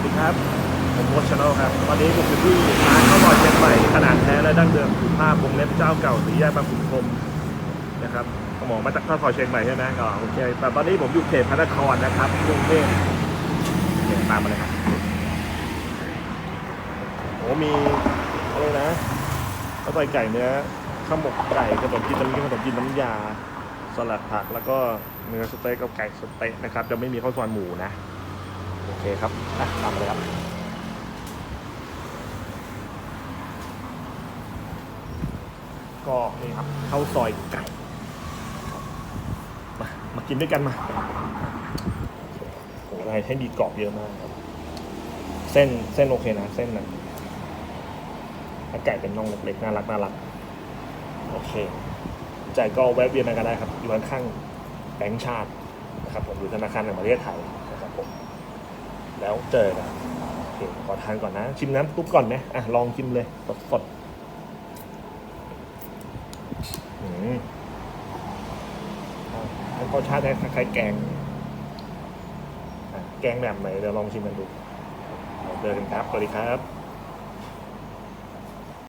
วัสดีครับ ผมโมชแนลครับตอนนี้ผมอยู่ที่ร้านข้าวหลอดเชียงใหม่ขนาดแท้และดั้งเดิมสุภาพวงเล็บเจ้าเก่าสีแยกบางขุนพรมนะครับสมองมาจากข้าวซอยเชียงใหม่ใช่ไหมก็โอเคแต่ตอนนี้ผมอยู่เขตพระนครนะครับกรุงเทพตามมาเลยครับโอ้มีอะไรนะข้าวซอยไก่เนื้อข้าวหมกไก่ขนมจีนน้ำขนมจีนน้ำยาสลัดผักแล้วก็เนื้อสเต๊กกับไก่สเต๊กนะครับ จะไม่มีข้าวซอยหมูนะ โอเคครับอะตามมาเลยครับก็นี่ครับข้าวซอยไก่มามากินด้วยกันมาโอ้โหอะไรให้ดีกรอบเยอะมากครับเส้นเส้นโอเคนะ เส้นนะแล้วไก่เป็นน่องเล็กๆน่ารักน่ารักโอเคใจก็แวะเวียนมากันได้ครับ อยู่ข้างๆแบงก์ชาตินะครับผมอยู่ธนาคารแห่งประเทศไทยนะครับผม แล้วเจอกันโอเคขอทานก่อนนะ ชิมน้ำซุปก่อนไหมอะลองชิมเลยสดสดอืมรสชาติคล้ายๆแกง แกงแบบไหนเดี๋ยวลองชิมกันดูเจอกันครับสวัสดีครับ